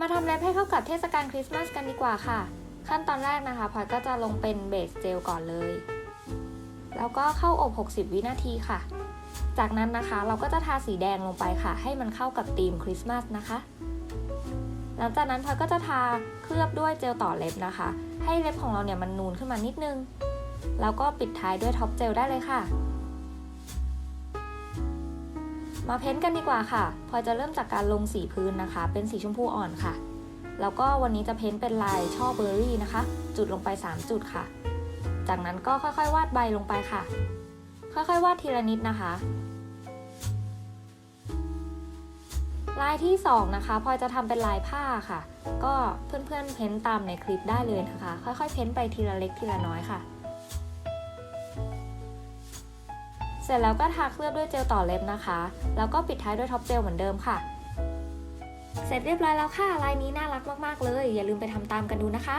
มาทำเล็บให้เข้ากับเทศกาลคริสต์มาสกันดีกว่าค่ะ ขั้นตอนแรกนะคะพลอยก็จะลงเป็นเบสเจลก่อนเลย แล้วก็เข้าอบ 60 วินาทีค่ะ จากนั้นนะคะเราก็จะทาสีแดงลงไปค่ะ ให้มันเข้ากับธีมคริสต์มาสนะคะ หลังจากนั้นพลอยก็จะทาเคลือบด้วยเจลต่อเล็บนะคะ ให้เล็บของเราเนี่ยมันนูนขึ้นมานิดนึง แล้วก็ปิดท้ายด้วยท็อปเจลได้เลยค่ะ มาเพ้นท์กันดีกว่าค่ะ พอจะเริ่มจากการลงสีพื้นนะคะ เป็นสีชมพูอ่อนค่ะ แล้วก็วันนี้จะเพ้นท์เป็นลายช่อเบอร์รี่นะคะ จุดลงไป 3 จุดค่ะ จากนั้นก็ค่อยๆ วาดใบลงไปค่ะ ค่อยๆ วาดทีละนิดนะคะ ลายที่ 2 นะคะ พอจะทำเป็นลายผ้าค่ะ ก็เพื่อนๆเพ้นท์ตามในคลิปได้เลยนะคะ ค่อยๆ เพ้นท์ไปทีละเล็กทีละน้อยค่ะ เสร็จแล้วก็ทาเคลือบด้วยเจลต่อเล็บนะคะ แล้วก็ปิดท้ายด้วยท็อปเจลเหมือนเดิมค่ะ เสร็จเรียบร้อยแล้วค่ะลายนี้น่ารักมากๆเลย อย่าลืมไปทำตามกันดูนะคะ